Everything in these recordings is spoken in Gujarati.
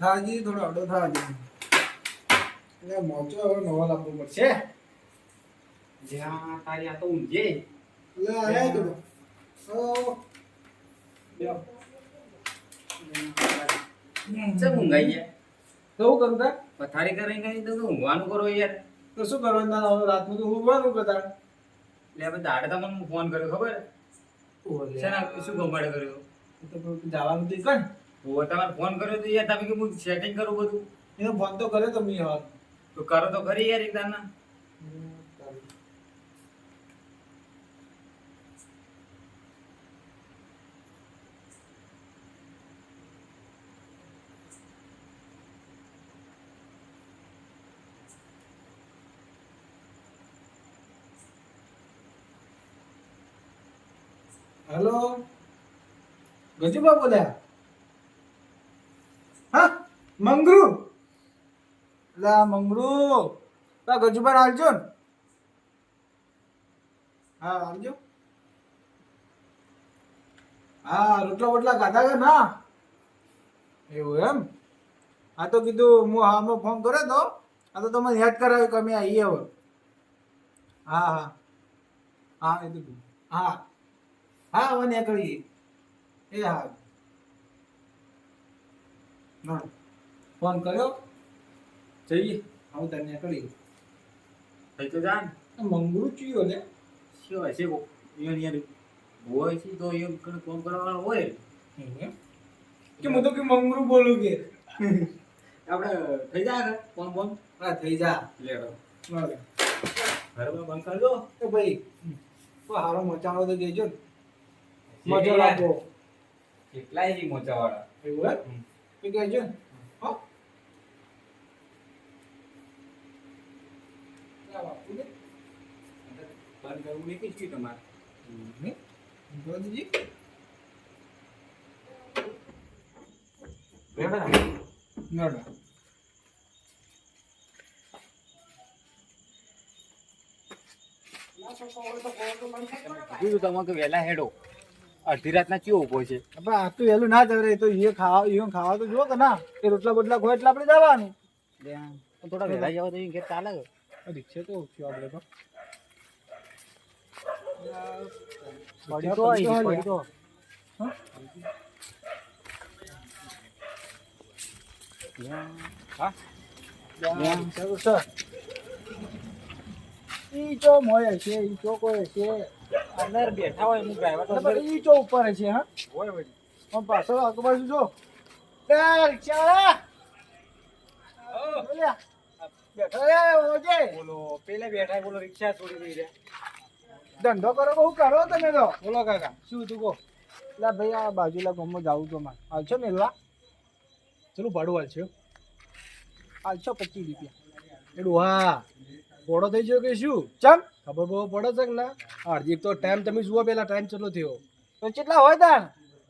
થાજી થોડો અડો થાજી એટલે મોચો હવે નવો લાવવો પડશે. જ્યાં તારી આ તો ઊંઘે લે આયા તો ઓ બેવ ચમ ઊંઘાઈ ગયા? તો હું કરું તા પથારી કરી ગઈ તો ઊંઘવાનું કરો યાર? તો શું કરવાનું? તારે રાતમાં રાતનું તો ઊંઘવાનું કરતા એટલે હવે દાડે તમને હું ફોન કર્યો ખબર? છે ને શું ગમાડે કર્યો? તો જવાનું તો કણ હું તમારે ફોન કર્યો તો યાર તમે કે હું સેટિંગ કરું બધું. એનો ફોન તો કર્યો તો મેં હવે તો કરો તો ખરી યાર એક દાના હેલો ગજુબા બોલ્યા? હા મંગરુ. લા મંગરૂ. મંગરુ તો ગજુબા આવજો ને. હા આવજો હા, રોટલા બોટલા ખાધા કે ના? એવું એમ? હા તો કીધું હું હામાં ફોન કર્યો તો. આ તો તમે યાદ કરાવ્યું કે અમે આવીએ હવે. હા હા. હા, એ તો હા. હા, હવે નીકળીએ. એ હા. હા. ફોન કર્યો? જઈએ. હું તને કરી થઈ તો જાન મંગળું ચીયો ને શું હશે કો યાર હોય છે તો એ ફોન કરવાનો હોય કે હું તો કે મંગળું બોલું કે. આપણે થઈ જાય ને ફોન ફોન હા થઈ જા. લે. ઘરમાં બંધ કરી દો તો ભાઈ તો હારો મચાવો તો દેજો મજા. લાગો કેટલાય મોચાવાળા? એવું હે તો કહેજો ને હો લા બાપુ ને. બંધ કરવું નહીં કીધું તમારે. હમ. જો દીજી નડા. કીધું તમે કે વહેલા હેડો. અડધી રાતના ચિયો ઊભો છે. આપણે આ તો વહેલું ના જવરે તો એ ખાવા એ ખાવા તો જો કે ના. એ રોટલા બોટલા ખોય એટલે આપણે જવાનું. થોડા વહેલા જવા તો ઘેર ચાલે રિક્ષા તો ઓછી આપણે તો પડી તો પડી તો. હા? હા યા, ચાલો સર ઈ ચો મોય છે ઈ ચો કોઈ છે અંદર બેઠા હોય હું ડ્રાઈવર તો એટલે ઈ ચો ઉપર છે હા? હોય વળી. પણ પાછળ આગળ બાજુ જો. એ રિક્ષા બેઠા ઓજે બોલો પેલા બેઠા બોલો રિક્ષા છોડી દઈ રહ્યા ધંધો કરો બહુ કરો તમે તો? બોલો કાકા શું તું કહો? એટલે ભાઈ આ બાજુલા ગામમાં જાવું તો મારે. હાલશો મેલવા ચલો ભાડું હાલશો. હાલશો પચીસ રૂપિયા. એડું હા પોડો થઈ ગયો કે શું? ચમ. ખબર બહુ પડે છે કે ના? હાર્દિક તો ટાઈમ તમે જુઓ પેલા ટાઈમ ચલો થયો. તો કેટલા હોય તાણ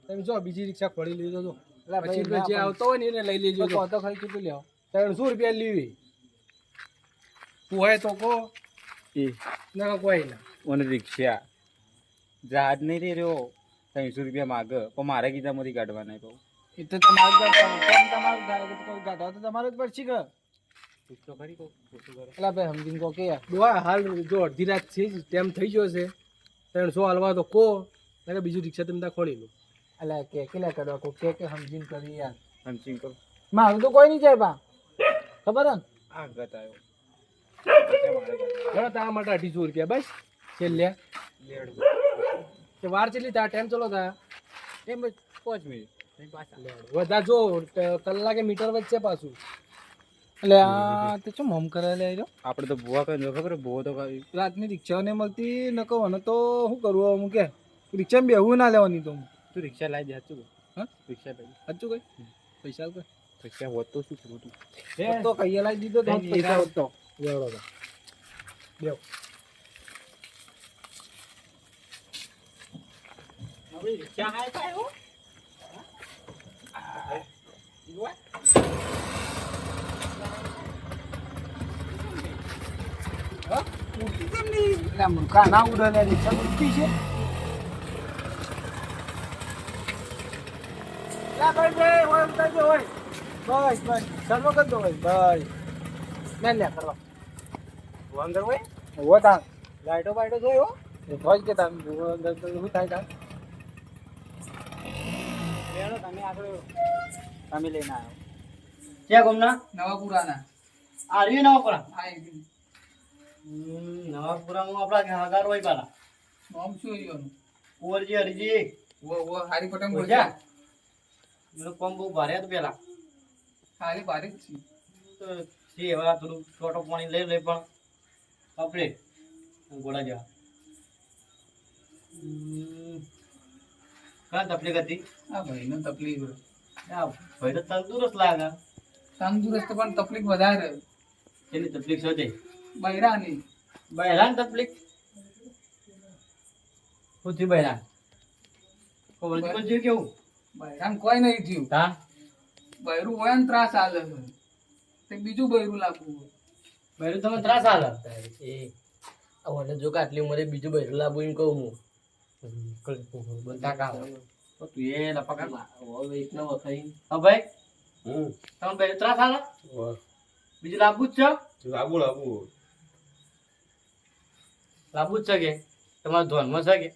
તમે જો બીજી રિક્ષા ખોલી લીધો તો એટલે પછી જે આવતો હોય ને એને લઈ લેજો તો તો ખાલી કેટલું લેવો ત્રણસો રૂપિયા લેવી હોય તો કહો. એ. ના કોઈ ના. ઓને રિક્ષા. જહાજ નહીં રહી રહ્યો ત્રણસો રૂપિયા માગે. પણ મારે કીધામાંથી કાઢવાના કહું. એ તો તમારે તમારું ગાઢવા તો તમારે જ પડશે કે પૂછતો ખરી કહું એટલે ભાઈ સમજીને કહો કે હાલ જો અડધી રાત છે ટાઈમ થઈ ગયો છે. ત્રણસો હાલવા તો કહો અને બીજું રિક્ષા તમે ત્યાં ખોલી લો. એટલે કે કેટલા કરવા કહો? કે કે સમજીને કરી યાર. સમથિંગ કહું. મારું તો કોઈ નહીં જાય બા. ખબર હે ને? આ ગત આવ્યો. તારા માટે અઢીસો રૂપિયા બસ. છેલ્લે કે વાર ચેટલી થાય ટાઈમ ચલો થાય. એમ જ પાંચ મિનિટ. બધા જો કલાકે મીટર વચ્ચે પાછું. એટલે આ તો શું મમ કરે લે રહ્યો? આપણે તો ભૂવા કઈ ખબર ભૂવો તો કઈ રાતની રિક્ષા ને મળતી ન કહો તો શું કરવું હું કે? રિક્ષામાં બેહવું ના લેવાની તો તું રિક્ષા લાવી દે સાચું. હા? રિક્ષા લાવી સાચું કઈ પૈસા કઈ રિક્ષા હોત તો શું કરું તું? તો કહીએ લાવી દીધો તો પૈસા હોત તો. બેવડો બેવ. આપણી રિક્ષા હાય કાય હો એટલે મૂર્ખા ના ઉડે ને રિક્ષા ઉડતી છે લા ભાઈ ભાઈ હોય ઉતારજો હોય બસ બસ ચાલો કરી દો ભાઈ બસ ના લે કરો અંદર હોય ઊભો તાણ લાઈટો બાઈટો જોયો એ હોય કે તમે જુઓ અંદર તો શું થાય તાણ લેણો તમે આગળ તમે લઈને આવ્યો ક્યાં ગમના? નવાપુરાના. આર્યું નવાપુરા? આ નવાપુરામાં આપણા હગાર હોય પાલા. નામ શું એનું? કુંવરજી હરિજી. વો વો હારી પટંગ બોલ્યા? કોમ બહુ ભારે હતું પેલા. હારી છે. તો છે એવા થોડું છોટો પાણી લઈ લે પણ આપણે ગોળા જેવા. કાં તકલીફ હતી? આ ભાઈનો તકલીફ. આ ભાઈ તો તંદુરસ્ત લાગે. તંદુરસ્ત પણ તકલીફ વધારે. એની તકલીફ શું છે બૈરાની બહેરાન તકલીફ? શું થયું બહેરાન ખબર નથી પડતી કેવું? બૈરાન કોઈ નહીં થયું. હા? બૈરું હોય ને ત્રાસ આલે તે બીજું બૈરું લાગવું બૈરું તમે ત્રાસ આલે? એ. મને જો કે આટલી ઉંમરે બીજું બૈરું લાવવું એમ કહું હું. બધા કામ તો તું એ લપકા હવે હા ભાઈ લાબુ લાબુ કે કે.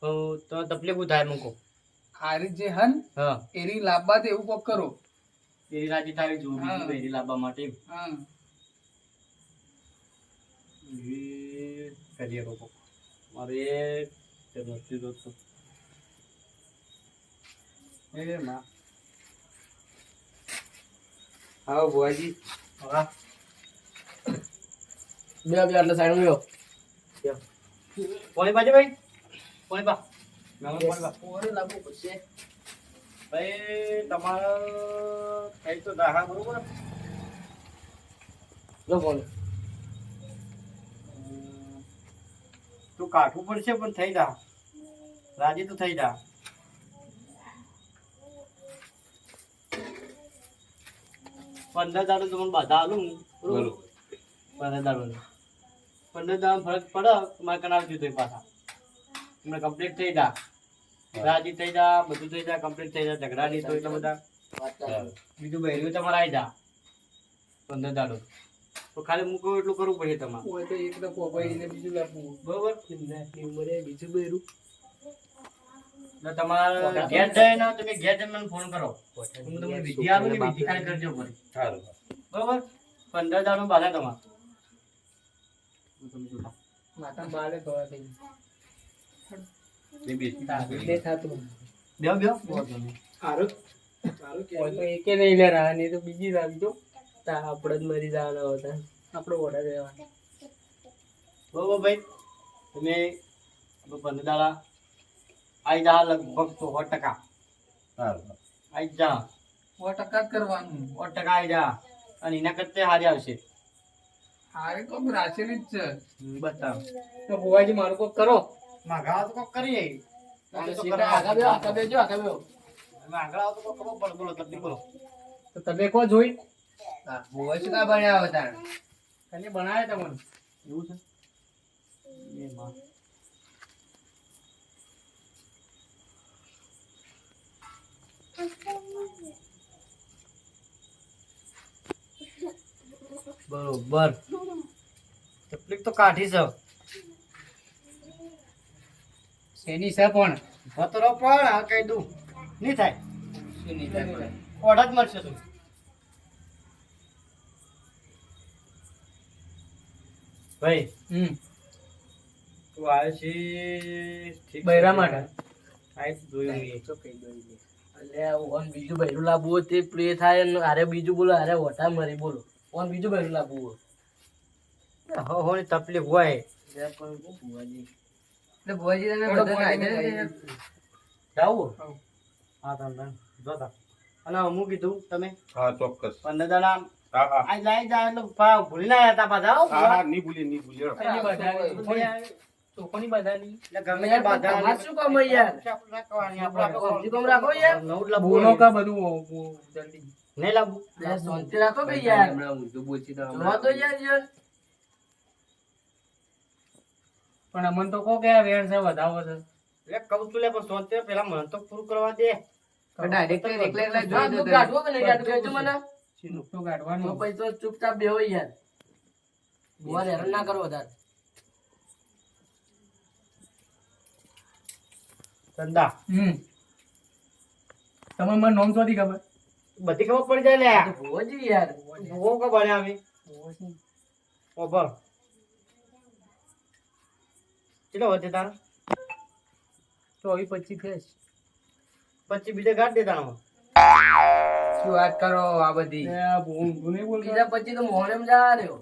તો એરી લાબા એવું કોક કરો એરી રાજી થાય જો બીજી. બહેરી લાવવા માટે હા કરીએ લોકો મારે જોતું એ માં આવો બુઆજી હા બે બે આટલા સાઈડ ગયો કોની બાજુ ભાઈ કોની બા ભાઈ તમારો થઈ તો દાહા બરોબર જો બોલ તો કાઠું પડશે પણ થઈ જા. રાજી તો થઈ જા. પંદર દાડો તમને બધા આલું બરોબર પંદર દાડો પંદર દાડો ફરક પડે તો મારે કરાવી દીધો પાછા. તમને કમ્પ્લીટ થઈ જા. રાજી થઈ જા બધું થઈ જા કમ્પ્લીટ થઈ જા. ઝઘડા નહીં તો એટલે બધા. બીજું બહેર્યું તમારે આવી જા. પંદર દાડો. તો ખાલી મૂકો એટલું કરવું પડે તમારે. તો એક તો બીજું બરોબર? બીજું બૈરું તમારે ઘેર જઈને તમે ઘેર જઈને મને ફોન કરો. હું તમને વિધિ આલું ને કરજો સારું. બરોબર? પંદર દાડો તમારે. માતા થઈ થાતું. સારું તો એકે નહીં લે રાહ નહીં તો બીજી આપડે આપણે જ મરી જવાના હતા આપણો ઓર્ડર રહેવાનો. બરોબર ભાઈ? તમે પંદર દાડા આવી જા લગભગ તો સો ટકા. આવી જ જા સો ટકા જ કરવાનું. સો ટકા આવી જા અને એના કરતા હારી આવશે. હારે કોક રાશેલી જ છે. બતાવ. તો ભુવાજી મારું કોક કરો. માગા તો કોક કરીએ તમે કો જોઈ. ભોજ કા બન્યા હતા તને બનાવ્યા તમને. એવું છે એ માં બરોબર. તકલીફ તો કાઢી છે. શેની છે પણ? વતરો પણ આ કહી દઉં નહીં થાય? ઓઢા જ મળશે તું. ભાઈ હમ. તું આવે છે. બૈરા માટે. આ જ તો મેં. અલ્યા ઓન બીજું બૈરું લાવવું હોય તે પ્લે થાય અરે બીજું બોલો અરે ઓટા મરી બોલો. ઓન બીજું બૈરું લાવવું હોય. હો હો તકલીફ હોય. એટલે પણ શું ભુવાજી. એટલે ભોજી તમે બધા ભોજી કાઢે ને ને? જાવું હા? તમે જોતા અને હું કીધું તમે? હા ચોક્કસ. પંદર દાડા હા હા. આજ લાઈ જાય એટલે ભૂલી ના હતા પાછા હા હા નહીં ભૂલીએ નહીં ભૂલીએ એની બધાની ભૂલી આવ્યા. ચોકોની બધાની. ગમે તે બાધા પણ શું કામ યાર? આપણે રાખવાની, આપણે રાખવાનું. કમથી કમ રાખો યાર. નવું જ બોલો કા બધું ઓ- ઓ- જલ્દી. નહીં લાવવું શાંતિ રાખો કે યાર? જોવા તો યાર યાર. પણ અમન તો કહો કે આ વેણ છે વધાવો છે. એટલે કહું છું લે પણ સોંતે પેલા મન તો પૂરું કરવા દે. ડાયરેક્ટ એકલા એકલા જોઈ દો કાઢવો કે નહીં કાઢવું કહેજો મને. નુકતો કાઢવાનો તો ચૂપચાપ બેહો યાર. બુઆને હેરાન ના કરો વધારે. ધંધા. હમ. તમે મને નોમ ચોથી ખબર? બધી ખબર પડી જાય લે. આ તો ભુવોજી યાર ભૂવો કે ભણ્યા અમે ઓભળ કેટલો વધે તાર? ચોવીસ પચીસ ફેસ પછી બીજે ગાઢ દે તારામાં શું વાત કરો આ બધી? બીજા પછી તો મોહરમ જા રહ્યો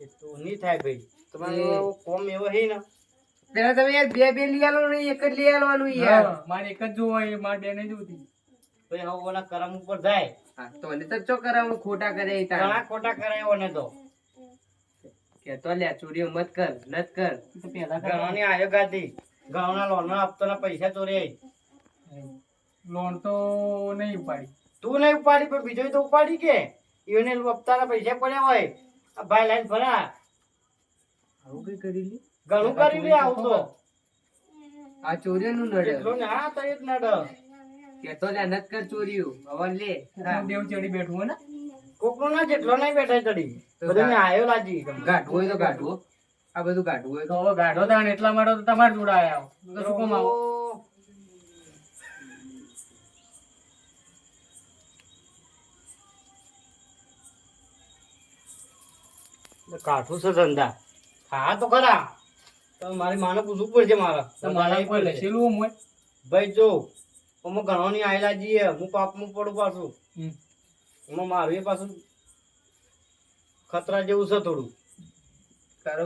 એ તો નહીં થાય ભાઈ. તમારો કોમ એવો હે ને. પેલા તમે યાર બે બે લઈ આલો ને એક જ લઈ આલવાનું યાર. મારે એક જ જોવો એ મારે બે નહીં જોતી. ભાઈ હવે ઓલા કરમ ઉપર જાય. તો મને તો ચો કરાવું ખોટા કરે ઈ તારા. ઘણા ખોટા કરાય ઓને તો. કહેતો લ્યા ચોરીઓ મત કર નત કર. ઘણોની આયોગ હતી ઘણોના આપતો ના પૈસા ચોરે લોન તો નહીં ઉપાડી. તું નહીં ઉપાડી પણ બીજો તો ઉપાડી કે? એને આપતાના પૈસા પડ્યા હોય. ભાઈ લાઈન ભરા. આવું કઈ કરી લી? ઘણું કરી લે આવતો આ ચોરી નું નડે. એટલો ને આ તો એ નડે. કે તો લ્યા નત કર ચોરીઓ હવે લે. દેવ ચડી બેઠું ને? કોકનો ના જેટલો નહીં બેઠા ચડી. બધું મેં આયો લાજી ગાઢ હોય તો ગાઢવું આ બધું ગાઢ હોય તો. હવે ગાઢો દાણ એટલા માટે તો તમારે જોડે આયા હો. તો શું કામ આવો? કાઠું છે ધંધા. હા તો ખરા મારી માને પૂછવું પડશે મારે. તમારા કોઈ લખેલું હોય? ભાઈ જો હું ઘણો ની આયેલા જઈએ હું પાપમાં પડું પાછું. એમાં મારું એ પાછું ખતરા જેવું છે થોડું.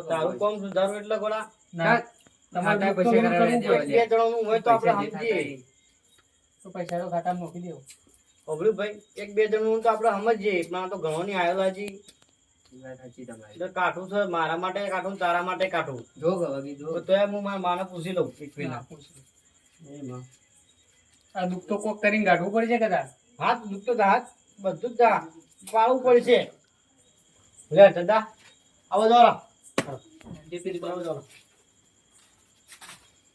તારું કોમ સુધારું એટલે ગોળા ના તમારે બે જણાનું હોય તો આપણે સમજીએ. તો. પૈસા તો ખાતામાં મોકલી દેવો. અબડું ભાઈ એક બે જણનું તો આપણે સમજીએ. પણ તો ઘણો ની આયેલા એટલે કાઠું છે મારા માટે કાઠું તારા માટે કાઠું. જો જો તો હું મારા માને પૂછી લઉં એક ના, આ દુઃખ તો કોક કરીને ગાઢવું પડશે કદાચ હાથ દુખતો તો હાથ. બધું જ જા પડશે. લે દાદા. આવો દોરો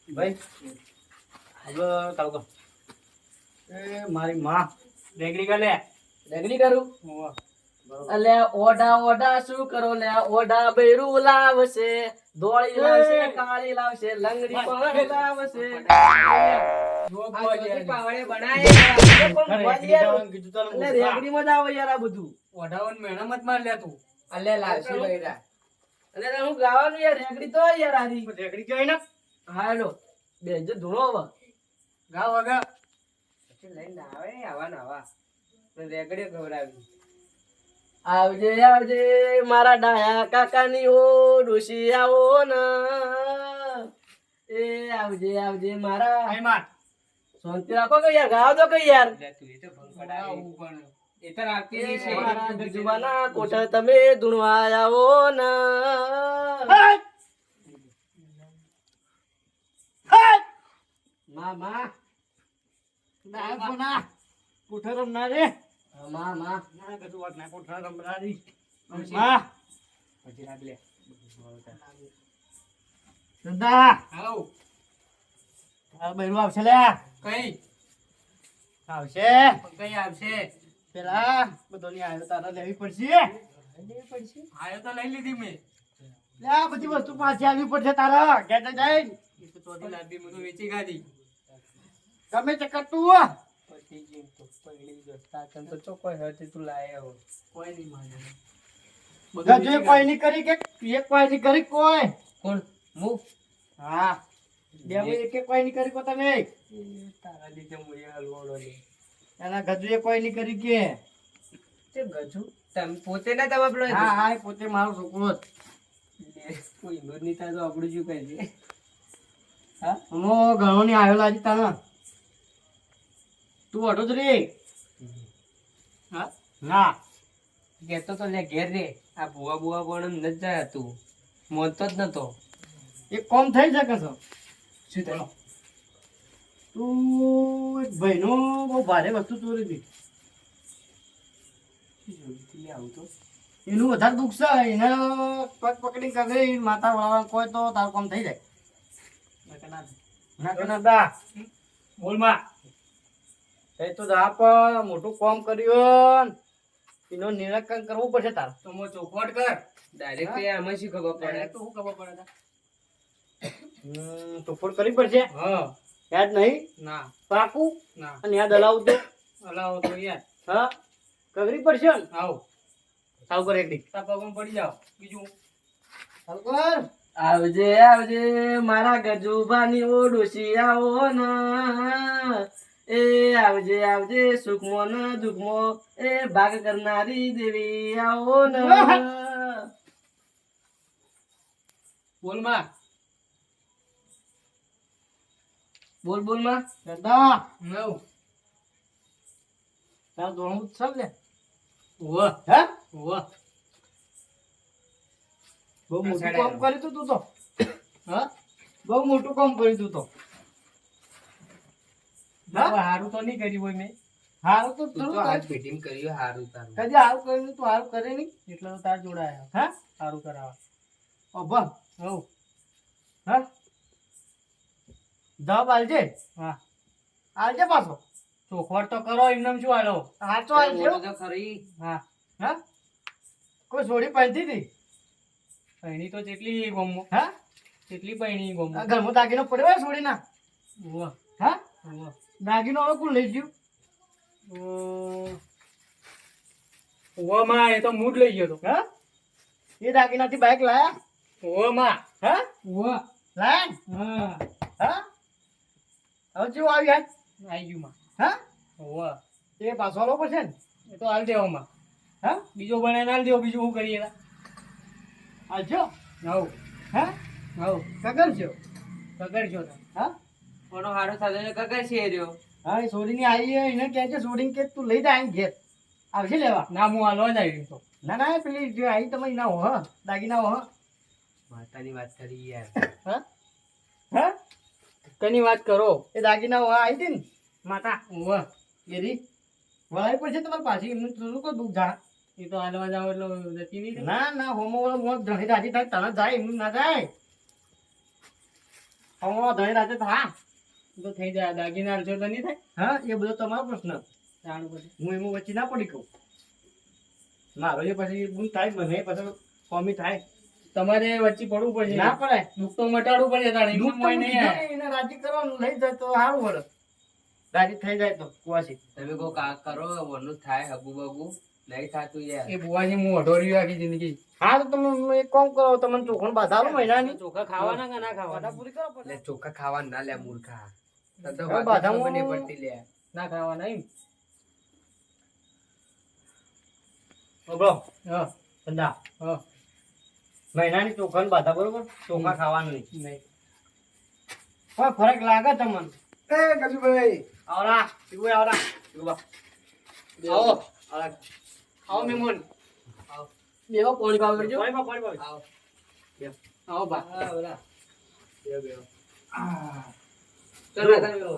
ભાઈ હવે ચાલુ કર. એ મારી માં. ડેગરી કર લે. કરું? અલે ઓડા ઓડા શું કરો લે? ઓડા બૈરું લાવશે દોળી લાવશે કાળી લાવશે લંગડી પણ લાવશે. પાવડે બનાય રેગડી જવાનું કીધું તને અલે મૂર્ખા. રેગડી માં જ આવે રેગડી રેગડી ધૂણો હવે. વગા લઈને આવે આવા ને આવા. રેગડીઓ ખવડાવી. આવજે આવજે મારા ડાયા કાકાની હો ડોશી આવો ના. એ આવજે આવજે મારા. અહીં માર. શાંતિ રાખો કે યાર ગાવ દો કે યાર. એ તો રાખતી નહીં છે. મારા ગજવાના કોઠા તમે ધૂણવા આવો ના. માં માં. ના કોઠા રમના રે માં માં ના કશું વાત ના કોઠા રમનારી માં પછી? રાખ લે. દાદા આવ આ બૈરું આવશે લે. કઈ? આવશે. કઈ આવશે? પેલા બધોની આયો તારા લેવી પડશે. આયો તો લઈ લીધી મેં. લે આ બધી વસ્તુ પાછી આવી પડશે તારા. ઘેર જઈને. એ તો ચોથી લાંબી મેં તો વેચી ખાધી ગમે તે તો પગડી ગયો તાકન તો ચોખ્ખો હતી તું લાયો કોઈ નહીં માને ગજે કોઈ નહીં કરી કે એક કોઈ નહીં કરી કોઈ. કોણ? મુ હા. બે એક એક કોઈ નહીં કરી કો તમે? તારા લીધે હું એ હલવાડો ને એના ગજુ કોઈ નહીં કરી કે? તે ગજુ તમે પોતે ના તમે પેલો હા હા પોતે મારો છોકરો જ. કોઈ ઘરની થાય તો આપણું શું કહે છે? હું? ઘણો ની આવેલો લાજી તને તું અડો જ રે. હા? ના. કહેતો તો લે ઘેર રે. આ બુઆ બુઆ પણ ન જાય તું. મોનતો જ નતો. એ કોમ થઈ શકે છો. શું થયો? તું એક ભાઈનો બહુ ભારે વસ્તુ ચોરી હતી. આવતો એનું વધારે દુઃખ છે. એને પગ પકડી કગરી માતા વાળા કોઈ તો તારું કામ થઈ જાય. ના ના દા બોલમાં એ તો આપ મોટું કામ કર્યું એનો નિરાકરણ કરવું પડશે તાર. તો મો ચોખવટ કર. ડાયરેક્ટ એમાં શી ખબર પડે? તો શું ખબર પડે? હમ, ચોખવટ કરવી પડશે? હા. યાદ નહીં? ના. પાકું ના. અને યાદ હલાવું તો હલાવો તો યાર. હા? કરવી પડશે ને આવો. સાવ કર એકડી તા પગમાં પડી જાવ બીજું? સાવ કર. આવજે આવજે મારા ગજુબાની ઓડુશી આવો ને. એ આવજે આવજે સુખમો ન દુઃખમો એ ભાગ કરનારી દેવી આવો ન. બોલમાં. બોલ બોલમાં. દાદા. નવ. તાર દોડવું ઉત્સવ લે ઓ હે? ઓ બહુ મોટું કામ કર્યું તું તું. તો હા? બહુ મોટું કામ કર્યું તું તો? હારું તો નહીં કર્યું હોય મેં. હારું તો થોડું આજ ફિટિંગ કર્યું હારું તારું. કદી હારું કર્યું તું હારું કરે નહીં. એટલે તો તાર જોડાયા. હા? હારું કરાવા. અભા હો હા? જવાબ આલજે. હા. આલજે પાછો. ચોખવટ તો કરો એમને શું હાલો સાચો આલજે ખરી. હા. હા? કોઈ છોડી પહેરતી હતી? પૈણી તો જેટલી ગોમો હા? જેટલી પૈણી ગોમો. આ ઘરમાં દાગીનો પડ્યો હોય છોડી ના વાહ હા? વાહ દાગીનો હવે કોણ લઈ ગયું? ઓ માં એ તો મૂડ લઈ ગયો તો. હા? એ દાગીનાથી બાઇક લાયા? ઓ માં હા? ઓ લાયા હા. હા? હવે જેવું આવ્યા આવી ગયું માં. હા? ઓ એ પાછો આલો પડશે ને? એ તો હાલ દેવો માં. હા? બીજો બનાવીને હાલ દેવો બીજું શું કરીએ આજો હવ હા? હવ કગર છો? કગર તો હા? કોનો હારો થતો કકર છે રહ્યો? હા એ છોડીને આવી એને કહે છે છોડીને કે તું લઈ જા અહીં ઘેર. આવશે લેવા. ના હું હાલવા જ આવી તો ના ના પ્લીઝ પેલી જે આવી તમે ના હો દાગીના હો હા. માતાની વાત કરી યાર. હા? હા? કની વાત કરો? એ દાગીના હો આવી હતી ને? માતા ઓ એરી? પર પડશે તમારે પાછી એમને થોડું કો દુઃખ જા એ તો હાલવા જાવ એટલે જતી નહીં ના ના હોમો વાળો મોત ધણી રાજી થાય તને જાય એમનું ના જાય. હોમો ધણી રાજી થાય તો થઈ જાય. દાગીના હાલશો તો નહીં થાય? હા એ બધો તમારો પ્રશ્ન. જાણું પછી. હું એમાં વચ્ચે ના પડી કહું. મારો એ પછી બુન થાય મને પછી કોમી થાય. તમારે વચ્ચે પડવું પડશે. ના પડાય. દુઃખ તો મટાડવું પડે તાણે. દુઃખ તો નહીં આવે. એને રાજી કરવાનું લઈ જાય તો સારું વળે રાજી થઈ જાય તો કુવાસી. તમે કો કા કરો વનું થાય હબુ બગુ નહીં થાતું યાર. એ બુવાજી હું અઢોરી આખી જિંદગી. હા તો તમે એક કામ કરો તમને ચોખણ બાધારો મહિનાની. ચોખા ખાવાના કે ના ખાવાના? પૂરી કરો પડે ચોખા ખાવા ના લે મૂર્ખા. તો હવે વાત જ બાધામાં- ખબર નહીં પડતી લે. ના ખાવાના એમ? સાંભળો, હા. ધંધા હા. મહિનાની ચોખણ બાધા બરોબર? ચોખા ખાવાનું. નહીં. નહીં કોઈ ફરક લાગે તમને? એ કશુભાઈ આવરા. બા. આવો. આવરા. આવો મેમોન. બેહો પોણી પાવ કરજો પાણી પાણી. આવો. બા. બેહો, બેહો. આ, ચાલ રાધા બેહો